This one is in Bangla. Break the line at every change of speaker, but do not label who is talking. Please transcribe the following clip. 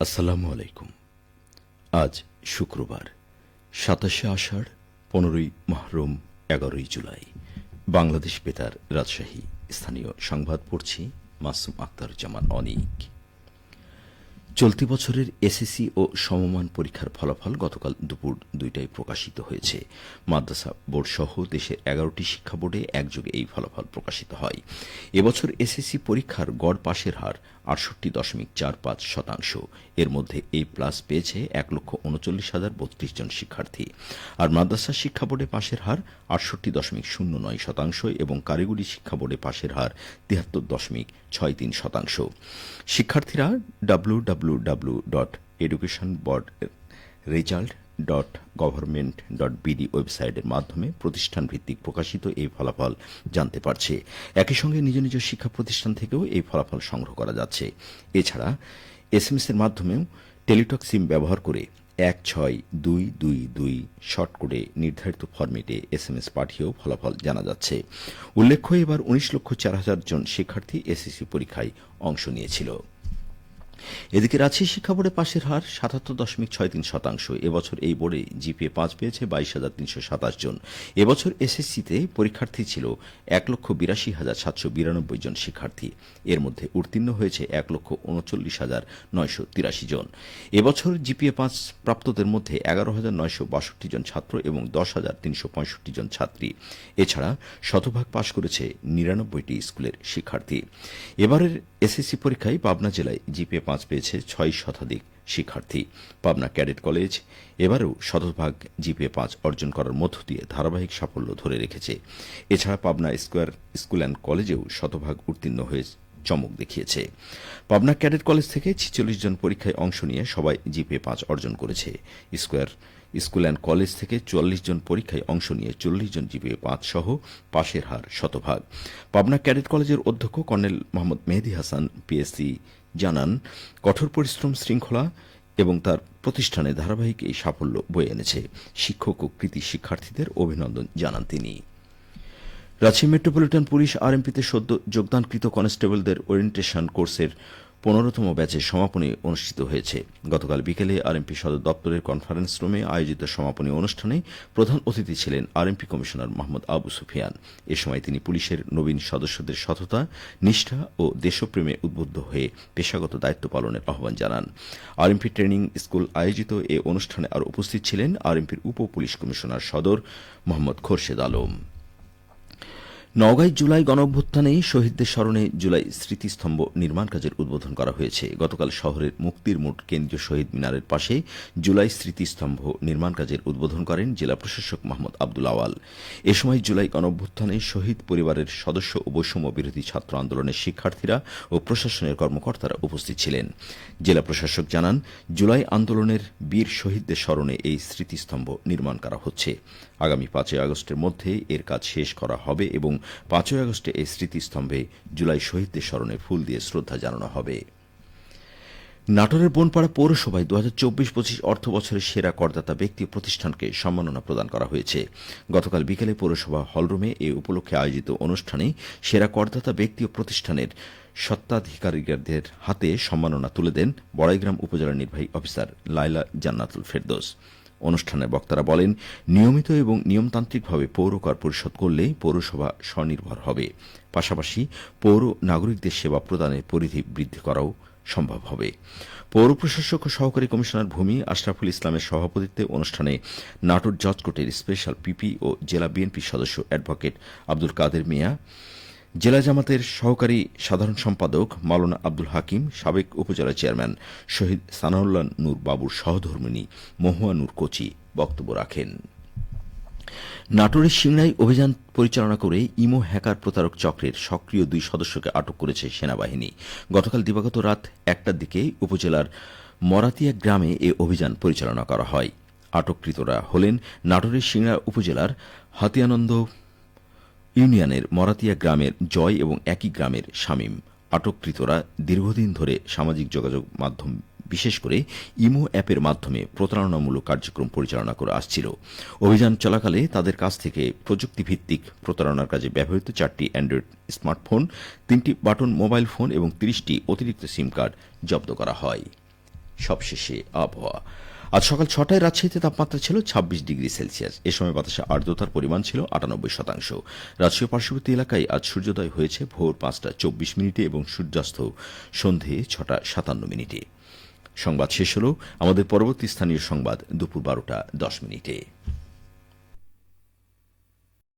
আসসালামু আলাইকুম। আজ শুক্রবার, সাতাশে আষাঢ়, পনেরোই মহরম, এগারোই জুলাই। বাংলাদেশ বেতার রাজশাহী। স্থানীয় সংবাদ পড়ছি মাসুম আক্তার জামান অনিক। চলতি বছরের এসএসসি ও সমমান পরীক্ষার ফলাফল গতকাল দুপুর দুইটায় প্রকাশিত হয়েছে। মাদ্রাসা বোর্ড সহ দেশের এগারোটি শিক্ষা বোর্ডে একযোগে এই ফলাফল প্রকাশিত হয়। এবছর এসএসসি পরীক্ষার গড় পাশের হার আটষট্টি দশমিক চার পাঁচ শতাংশ। এর মধ্যে এই প্লাস পেয়েছে এক লক্ষ উনচল্লিশ হাজার বত্রিশ জন শিক্ষার্থী। আর মাদ্রাসা শিক্ষা বোর্ডে পাশের হার আটষট্টি দশমিক শূন্য নয় শতাংশ এবং কারিগরি শিক্ষা বোর্ডে পাশের হার তিয়াত্তর দশমিক ছয় তিন শতাংশ। শিক্ষার্থীরা W W dot education result dot government dot BD ওয়েবসাইটের মাধ্যমে প্রতিষ্ঠান ভিত্তিক প্রকাশিত এই ফলাফল জানতে পারছে। একই সঙ্গে নিজ নিজ শিক্ষা প্রতিষ্ঠান থেকেও এই ফলাফল সংগ্রহ করা যাচ্ছে। এছাড়া এসএমএস এর মাধ্যমেও টেলিটক সিম ব্যবহার করে এক ছয় দুই দুই দুই শর্ট করে নির্ধারিত ফরম্যাটে এস পাঠিয়েও ফলাফল জানা যাচ্ছে। উল্লেখ্য এবার উনিশ লক্ষ চার হাজার জন শিক্ষার্থী এসএসসি পরীক্ষায় অংশ নিয়েছিল। এদিকে রাজশাহী শিক্ষা বোর্ডে পাশের হার সাতাত্তর দশমিক ছয় তিন শতাংশ। এবছর এই বোর্ডে জিপিএ পাঁচ পেয়েছে বাইশ হাজার তিনশো সাতাশ জন। এবছর এসএসসিতে পরীক্ষার্থী ছিল এক লক্ষ বিরাশি হাজার সাতশো বিরানব্বই জন শিক্ষার্থী। এর মধ্যে উত্তীর্ণ হয়েছে এক লক্ষ উনচল্লিশ হাজার নয়শো তিরাশি জন। এবছর জিপিএ পাঁচ প্রাপ্তদের মধ্যে এগারো হাজার নয়শো বাষট্টি জন ছাত্র এবং দশ হাজার তিনশো পঁয়ষট্টি জন ছাত্রী। এছাড়া শতভাগ পাশ করেছে নিরানব্বইটি স্কুলের শিক্ষার্থী। এবারের এসএসসি পরীক্ষায় পাবনা জেলায় জিপিএ পাঁচ পেয়েছে ছয় শতাধিক শিক্ষার্থী। পাবনা ক্যাডেট কলেজ এবারেও শতভাগ জিপিএ পাঁচ অর্জন করার মধ্য দিয়ে ধারাবাহিক সাফল্য ধরে রেখেছে। এছাড়া পাবনা স্কোয়ার স্কুল অ্যান্ড কলেজেও শতভাগ উত্তীর্ণ হয়ে চমক দেখিয়েছে। পাবনা ক্যাডেট কলেজ থেকে ছিচল্লিশ জন পরীক্ষায় অংশ নিয়ে সবাই জিপিএ পাঁচ অর্জন করেছে। স্কোয়ার স্কুল অ্যান্ড কলেজ থেকে চুয়াল্লিশ জন পরীক্ষায় অংশ নিয়ে চল্লিশ জন জিপিএ পাঁচ সহ পাশের হার শতভাগ। পাবনা ক্যাডেট কলেজের অধ্যক্ষ কর্নেল মোহাম্মদ মেহেদি হাসান, পিএসসি জানান, কঠোর পরিশ্রম, শৃঙ্খলা এবং তার প্রতিষ্ঠানে ধারাবাহিক এই সাফল্য বয়ে এনেছে। শিক্ষক ও কৃতি শিক্ষার্থীদের অভিনন্দন জানান তিনি। রাঁচি মেট্রোপলিটন পুলিশ আরএমপিতে সদ্য যোগদানকৃত কনস্টেবলদের ওরিয়েন্টেশন কোর্সের পনেরোতম ব্যাচের সমাপনী অনুষ্ঠিত হয়েছে। গতকাল বিকেলে আরএমপি সদর দপ্তরের কনফারেন্স রুমে আয়োজিত সমাপনী অনুষ্ঠানে প্রধান অতিথি ছিলেন আরএমপি কমিশনার মোহাম্মদ আবু সুফিয়ান। এ সময় তিনি পুলিশের নবীন সদস্যদের সততা, নিষ্ঠা ও দেশপ্রেমে উদ্বুদ্ধ হয়ে পেশাগত দায়িত্ব পালনের আহ্বান জানান। আরএমপি ট্রেনিং স্কুল আয়োজিত এ অনুষ্ঠানে আরও উপস্থিত ছিলেন আরএমপির উপ পুলিশ কমিশনার সদর মোহাম্মদ খোরশেদ আলম। নওগাঁয় জুলাই গণঅভ্যুত্থানে শহীদদের স্মরণে জুলাই স্মৃতিস্তম্ভ নির্মাণ কাজের উদ্বোধন করা হয়েছে। গতকাল শহরের মুক্তির মোট কেন্দ্রীয় শহীদ মিনারের পাশে জুলাই স্মৃতিস্তম্ভ নির্মাণ কাজের উদ্বোধন করেন জেলা প্রশাসক মোহাম্মদ আব্দুল আওয়াল। এ সময় জুলাই গণঅভ্যুত্থানে শহীদ পরিবারের সদস্য ও বৈষম্য বিরোধী ছাত্র আন্দোলনের শিক্ষার্থীরা ও প্রশাসনের কর্মকর্তারা উপস্থিত ছিলেন। জেলা প্রশাসক জানান, জুলাই আন্দোলনের বীর শহীদদের স্মরণে এই স্মৃতিস্তম্ভ নির্মাণ করা হচ্ছে। আগামী পাঁচই আগস্টের মধ্যে এর কাজ শেষ করা হবে এবং পাঁচই আগস্টে এই স্মৃতিস্তম্ভে জুলাই শহীদদের স্মরণে ফুল দিয়ে শ্রদ্ধা জানানো হবে। নাটোরের বনপাড়া পৌরসভায় দু হাজার চব্বিশ পঁচিশ অর্থ বছরের সেরা করদাতা ব্যক্তি প্রতিষ্ঠানকে সম্মাননা প্রদান করা হয়েছে। গতকাল বিকেলে পৌরসভা হলরুমে এ উপলক্ষে আয়োজিত অনুষ্ঠানে সেরা করদাতা ব্যক্তি ও প্রতিষ্ঠানের সত্ত্বাধিকারীদের হাতে সম্মাননা তুলে দেন বড়াইগ্রাম উপজেলা নির্বাহী অফিসার লাইলা জান্নাতুল ফেরদোস। অনুষ্ঠানে বক্তারা বলেন, নিয়মিত এবং নিয়মতান্ত্রিকভাবে পৌর কর পরিশোধ করলে পৌরসভা স্বনির্ভর হবে। পাশাপাশি পৌর নাগরিকদের সেবা প্রদানের পরিধি বৃদ্ধি করাও সম্ভব হবে। পৌর প্রশাসক ও সহকারী কমিশনার ভূমি আশরাফুল ইসলামের সভাপতিত্বে অনুষ্ঠানে নাটোর জজ কোর্টের স্পেশাল পিপি ও জেলা বিএনপি সদস্য অ্যাডভোকেট আব্দুল কাদের মিয়া জেলা জামাতের সহকারী সাধারণ সম্পাদক মাওলানা আব্দুল হাকিম, সাবেক উপজেলা চেয়ারম্যান শহীদ সানাউল্লাহ নূর বাবুর সহধর্মিনী মহুয়া নূর কোচি বক্তব্য রাখেন। নাটোরের সিংড়াই অভিযান পরিচালনা করে ইমো হ্যাকার প্রতারক চক্রের সক্রিয় দুই সদস্যকে আটক করেছে সেনাবাহিনী। গতকাল দিবাগত রাত একটার দিকে উপজেলার মরাতিয়া গ্রামে এ অভিযান পরিচালনা করা হয়। আটককৃতরা হলেন নাটোরের সিংড়া উপজেলার হাতিয়ানন্দ ইউনিয়নের মরাতিয়া গ্রামের জয় এবং একই গ্রামের শামীম। আটককৃতরা দীর্ঘদিন ধরে সামাজিক যোগাযোগ মাধ্যম, বিশেষ করে ইমো অ্যাপের মাধ্যমে প্রতারণামূলক কার্যক্রম পরিচালনা করে আসছিল। অভিযান চলাকালে তাদের কাছ থেকে প্রযুক্তিভিত্তিক প্রতারণার কাজে ব্যবহৃত চারটি অ্যান্ড্রয়েড স্মার্টফোন, তিনটি বাটন মোবাইল ফোন এবং তিরিশটি অতিরিক্ত সিম কার্ড জব্দ করা হয়। সবশেষে আবহাওয়া। আজ সকাল ছটায় রাজশাহীতে তাপমাত্রা ছিল ছাব্বিশ ডিগ্রি সেলসিয়াস। এ সময় বাতাসে আর্দ্রতার পরিমাণ ছিল আটানব্বই শতাংশ। রাজশাহী পার্শ্ববর্তী এলাকায় আজ সূর্যোদয় হয়েছে ভোর পাঁচটা চব্বিশ মিনিটে এবং সূর্যাস্ত সন্ধে ছটা সাতান্ন মিনিটে। সংবাদ শেষ হল আমাদের পরবর্তী স্থানীয় সংবাদ দুপুর বারোটা দশ মিনিটে।